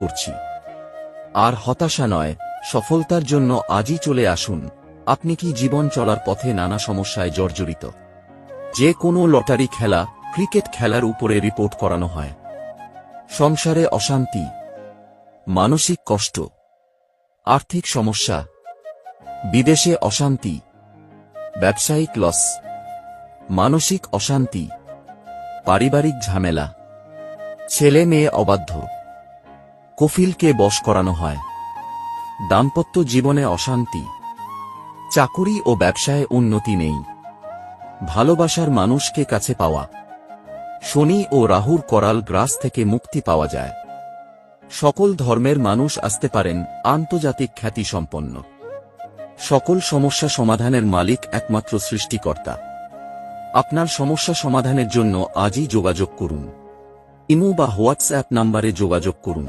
করছি। আর হতাশা নয়, সফলতার জন্য আজই চলে আসুন। আপনি কি জীবন চলার পথে নানা সমস্যায় জর্জরিত? যে কোনো লটারি খেলা, ক্রিকেট খেলার উপরে রিপোর্ট করানো হয়। সংসারে অশান্তি, মানসিক কষ্ট, আর্থিক সমস্যা, বিদেশে অশান্তি, ব্যবসায়িক লস, মানসিক অশান্তি, পারিবারিক ঝামেলা ছেলে মেয়ে অবাধ্য। কফিলকে বশ করানো হয়। দাম্পত্য জীবনে অশান্তি। চাকুরি ও ব্যবসায় উন্নতি নেই। ভালোবাসার মানুষকে কাছে পাওয়া। শনি ও রাহুর করাল গ্রাস থেকে মুক্তি পাওয়া যায়। সকল ধর্মের মানুষ আসতে পারেন আন্তর্জাতিক খ্যাতি সম্পন্ন সকল সমস্যা সমাধানের মালিক একমাত্র সৃষ্টিকর্তা। আপনার সমস্যা সমাধানের জন্য আজই যোগাযোগ করুন। ইমো বা হোয়াটসঅ্যাপ নাম্বারে যোগাযোগ করুন।